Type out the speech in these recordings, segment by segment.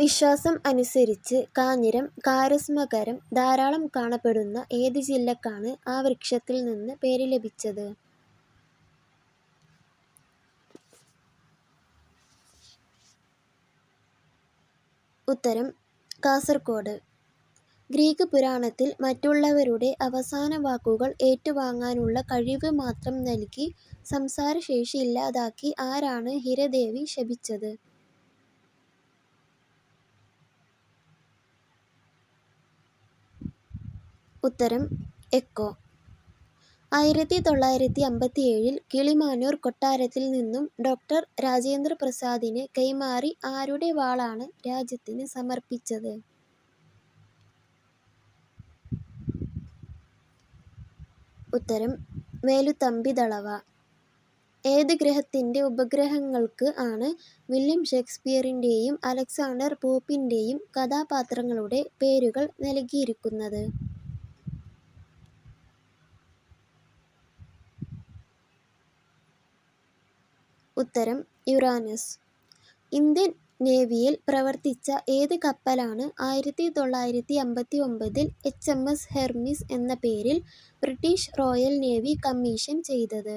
വിശ്വാസം അനുസരിച്ച് കാഞ്ഞിരം, കാരസ്മകരം ധാരാളം കാണപ്പെടുന്ന ഏത് ജില്ലക്കാണ് ആ വൃക്ഷത്തിൽ നിന്ന് പേര് ലഭിച്ചത്? ഉത്തരം കാസർഗോഡ് ഗ്രീക്ക് പുരാണത്തിൽ മറ്റുള്ളവരുടെ അവസാന വാക്കുകൾ ഏറ്റുവാങ്ങാനുള്ള കഴിവ് മാത്രം നൽകി സംസാരശേഷി ഇല്ലാതാക്കി ആരാണ് ഹിരദേവി ശപിച്ചത്? ഉത്തരം എക്കോ. ആയിരത്തി തൊള്ളായിരത്തി അമ്പത്തി ഏഴിൽ കിളിമാനൂർ കൊട്ടാരത്തിൽ നിന്നും ഡോക്ടർ രാജേന്ദ്ര പ്രസാദിന് കൈമാറി ആരുടെ വാളാണ് രാജ്യത്തിന് സമർപ്പിച്ചത്? ഉത്തരം വേലുത്തമ്പിദളവ. ഏത് ഗ്രഹത്തിന്റെ ഉപഗ്രഹങ്ങൾക്ക് ആണ് വില്യം ഷേക്സ്പിയറിന്റെയും അലക്സാണ്ടർ പോപ്പിന്റെയും കഥാപാത്രങ്ങളുടെ പേരുകൾ നൽകിയിരിക്കുന്നത്? ഉത്തരം യുറാനസ്. ഇന്ത്യൻ നേവിയിൽ പ്രവർത്തിച്ച ഏത് കപ്പലാണ് ആയിരത്തി തൊള്ളായിരത്തി അമ്പത്തി ഒമ്പതിൽ എച്ച്. എം. എസ്. ഹെർമിസ് എന്ന പേരിൽ ബ്രിട്ടീഷ് റോയൽ നേവി കമ്മീഷൻ ചെയ്തത്?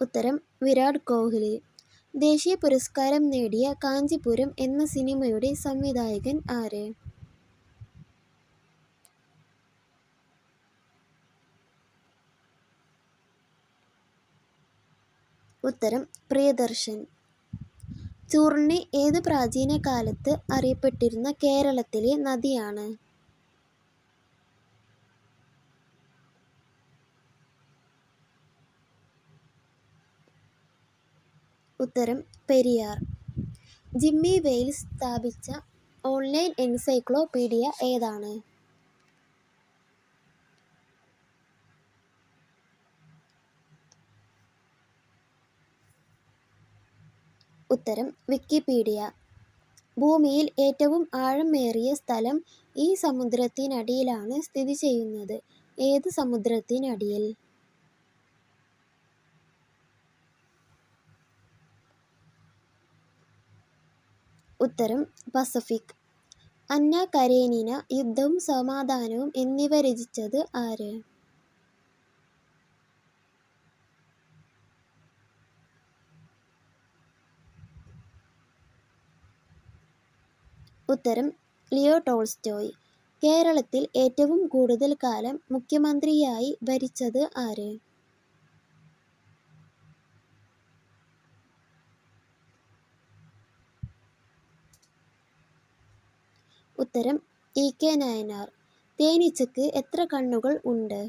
ഉത്തരം വിരാട് കോഹ്ലി. ദേശീയ പുരസ്കാരം നേടിയ കാഞ്ചിപുരം എന്ന സിനിമയുടെ സംവിധായകൻ ആര്? ഉത്തരം പ്രിയദർശൻ. ചൂർണി ഏത് പ്രാചീന കാലത്ത് അറിയപ്പെട്ടിരുന്ന കേരളത്തിലെ നദിയാണ്? ഉത്തരം പെരിയാർ. ജിമ്മി വെയിൽസ് സ്ഥാപിച്ച ഓൺലൈൻ എൻസൈക്ലോപീഡിയ ഏതാണ്? ഉത്തരം വിക്കിപീഡിയ. ഭൂമിയിൽ ഏറ്റവും ആഴമേറിയ സ്ഥലം ഈ സമുദ്രത്തിനടിയിലാണ് സ്ഥിതി ചെയ്യുന്നത്. ഏത് സമുദ്രത്തിനടിയിൽ? ഉത്തരം പസഫിക്. അന്ന കരേനിന യുദ്ധവും സമാധാനവും എന്നിവ രചിച്ചത് ആര്? ഉത്തരം ലിയോ ടോൾസ്റ്റോയ്. കേരളത്തിൽ ഏറ്റവും കൂടുതൽ കാലം മുഖ്യമന്ത്രിയായി ഭരിച്ചത് ആര്? ഉത്തരം ഇ. കെ. നയനാർ. തേനീച്ചക്ക് എത്ര കണ്ണുകൾ ഉണ്ട്?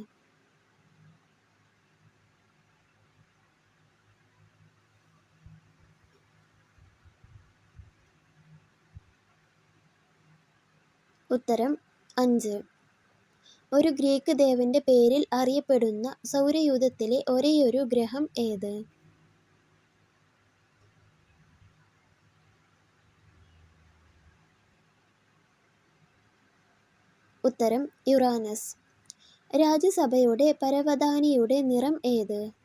ഉത്തരം അഞ്ച്. ഒരു ഗ്രീക്ക് ദേവന്റെ പേരിൽ അറിയപ്പെടുന്ന സൗരയൂഥത്തിലെ ഒരേയൊരു ഗ്രഹം ഏത്? ഉത്തരം യുറാനസ്. രാജ്യസഭയുടെ പരവതാനിയുടെ നിറം ഏത്?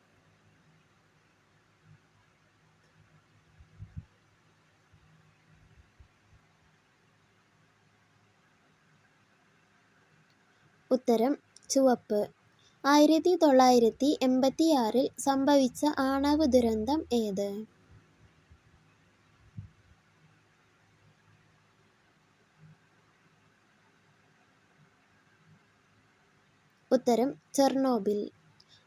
ഉത്തരം ചുവപ്പ്. ആയിരത്തി തൊള്ളായിരത്തി എൺപത്തിയാറിൽ സംഭവിച്ച ആണവ ദുരന്തം ഏത്? ഉത്തരം ചെർണോബിൽ.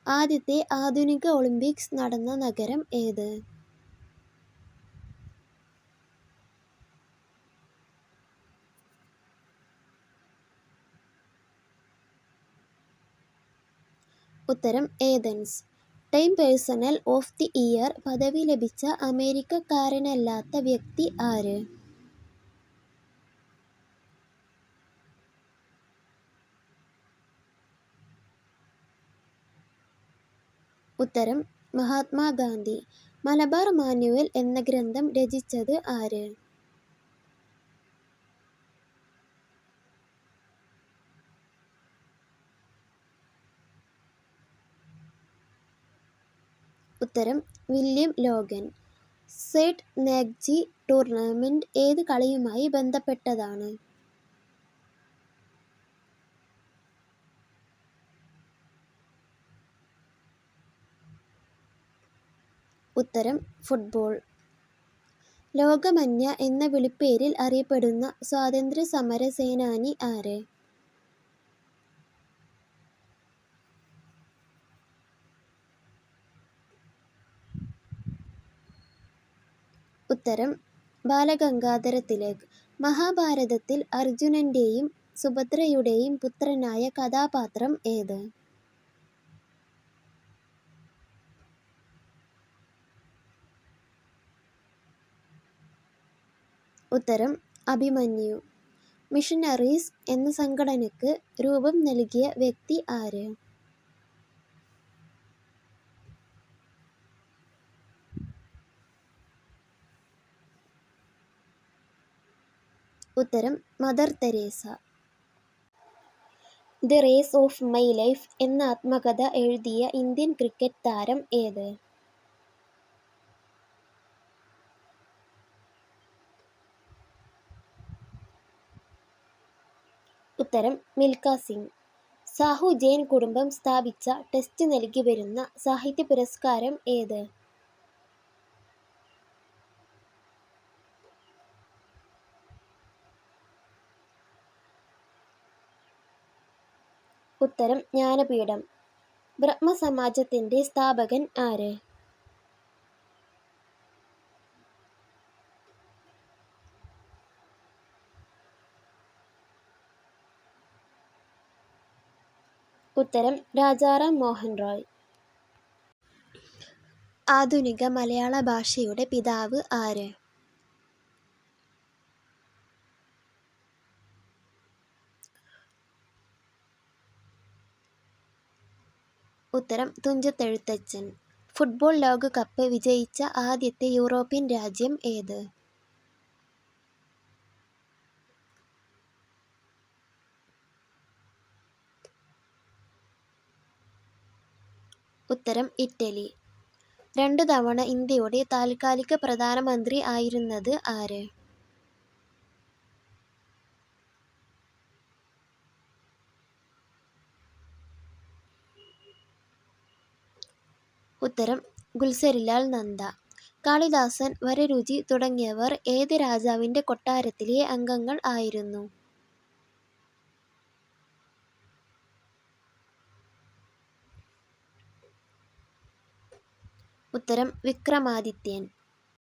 ആദ്യത്തെ ആധുനിക ഒളിമ്പിക്സ് നടന്ന നഗരം ഏത്? ഉത്തരം Athens Time personal of the year പദവി ലഭിച്ച അമേരിക്കക്കാരനല്ലാത്ത വ്യക്തി ആര്? ഉത്തരം മഹാത്മാഗാന്ധി മലബാർ മാന്യുവൽ എന്ന ഗ്രന്ഥം രചിച്ചത് ആര്? ഉത്തരം William Logan. Sait Nagjee tournament ഏത് കളിയുമായി ബന്ധപ്പെട്ടതാണ്? ഉത്തരം ഫുട്ബോൾ. ലോകമന്യ എന്ന വിളിപ്പേരിൽ അറിയപ്പെടുന്ന സ്വാതന്ത്ര്യ സമര സേനാനി ആര്? ഉത്തരം ബാലഗംഗാധര തിലക് മഹാഭാരതത്തിൽ അർജുനന്റെയും സുഭദ്രയുടെയും പുത്രനായ കഥാപാത്രം ഏത്? ഉത്തരം അഭിമന്യു. മിഷനറീസ് എന്ന സംഘടനയ്ക്ക് രൂപം നൽകിയ വ്യക്തി ആര്? ഉത്തരം Mother Teresa the race of my life എന്ന ആത്മകഥ എഴുതിയ ഇന്ത്യൻ ക്രിക്കറ്റ് താരം ഏത്? ഉത്തരം മിൽക്ക സിംഗ്. സാഹു ജെയിൻ കുടുംബം സ്ഥാപിച്ച ടെസ്റ്റ് നൽകി വരുന്ന സാഹിത്യ പുരസ്കാരം ഏത്? ഉത്തരം ജ്ഞാനപീഠം. ബ്രഹ്മസമാജത്തിന്റെ സ്ഥാപകൻ ആര്? ഉത്തരം രാജാറാം മോഹൻ റോയ്. ആധുനിക മലയാള ഭാഷയുടെ പിതാവ് ആര്? ഉത്തരം തുഞ്ചത്തെഴുത്തച്ഛൻ. ഫുട്ബോൾ ലോകകപ്പ് വിജയിച്ച ആദ്യത്തെ യൂറോപ്യൻ രാജ്യം ഏത്? ഉത്തരം ഇറ്റലി. രണ്ടു തവണ ഇന്ത്യയുടെ താൽക്കാലിക പ്രധാനമന്ത്രി ആയിരുന്നത് ആര്? ഉത്തരം ഗുൽസരിലാൽ നന്ദ. കാളിദാസൻ വരരുചി തുടങ്ങിയവർ ഏത് രാജാവിന്റെ കൊട്ടാരത്തിലെ അംഗങ്ങൾ ആയിരുന്നു? ഉത്തരം വിക്രമാദിത്യൻ.